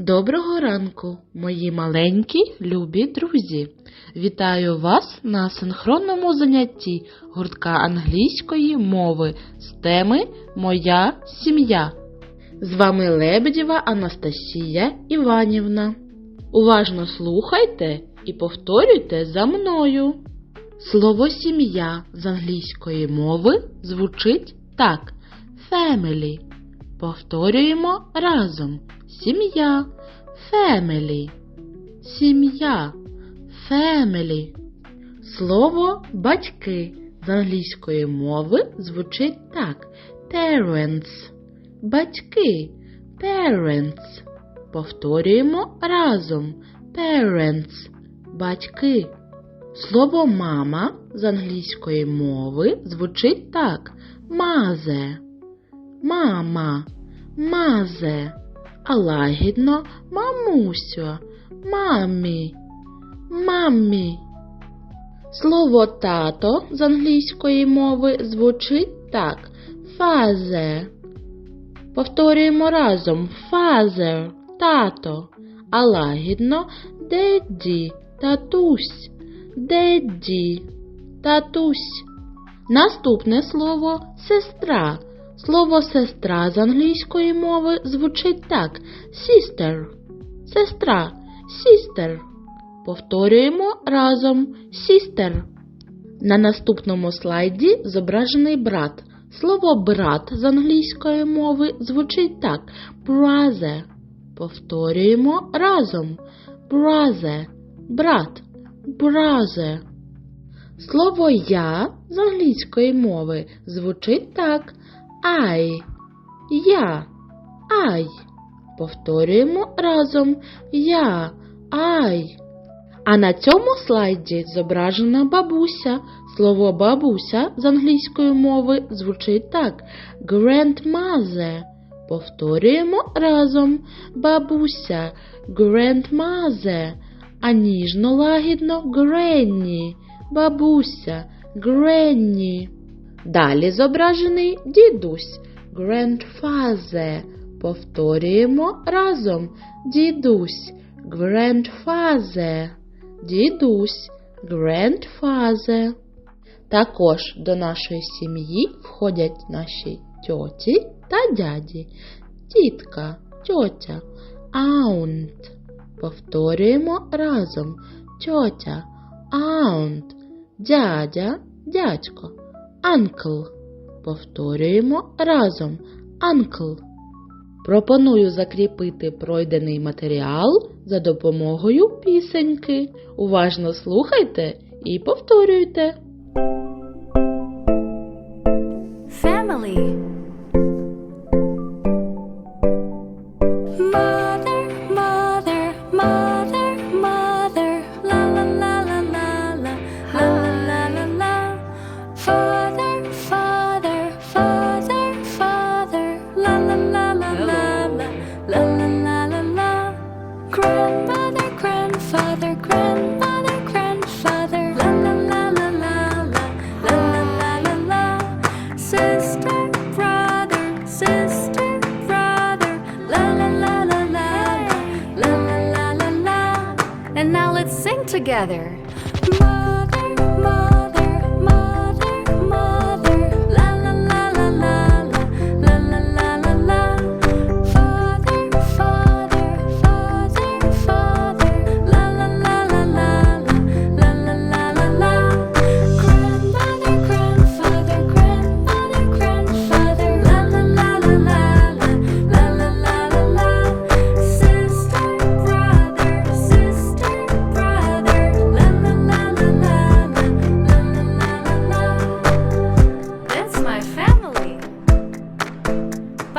Доброго ранку, мої маленькі любі друзі! Вітаю вас на синхронному занятті гуртка англійської мови з теми Моя сім'я. З вами Лебедєва Анастасія Іванівна. Уважно слухайте і повторюйте за мною. Слово сім'я з англійської мови звучить так: family. Повторюємо разом. Сім'я. Family. Сім'я. Family. Слово батьки з англійської мови звучить так. Parents. Батьки. Parents. Повторюємо разом. Parents. Батьки. Слово мама з англійської мови звучить так. Mother. Мама. Мазе. А лагідно мамусю. Мамі. Мамі. Слово тато з англійської мови звучить так. Father. Повторюємо разом. Father. Тато. А лагідно деді. Татусь. Деді. Татусь. Наступне слово сестра. Слово сестра з англійської мови звучить так: sister. Сестра. Sister. Повторюємо разом sister. На наступному слайді зображений брат. Слово брат з англійської мови звучить так: brother. Повторюємо разом. Brother. Брат. Brother. Слово я з англійської мови звучить так: I. Я. I. Повторюємо разом я. I. А на цьому слайді зображена бабуся. Слово бабуся з англійської мови звучить так: grandmother. Повторюємо разом бабуся, grandmother, а ніжно лагідно granny, бабуся, granny. Далі зображений дідусь, grandfather. Повторюємо разом. Дідусь, grandfather, дідусь, grandfather. Також до нашої сім'ї входять наші тьоті та дяді, тітка, тьотя, aunt. Повторюємо разом. Тьотя, aunt, дядя, дядько, uncle. Повторюємо разом анкл. Пропоную закріпити пройдений матеріал за допомогою пісеньки. Уважно слухайте і повторюйте. Family. Together.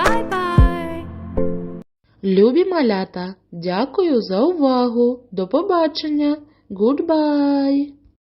Bye bye. Любі малята, дякую за увагу. До побачення. Goodbye!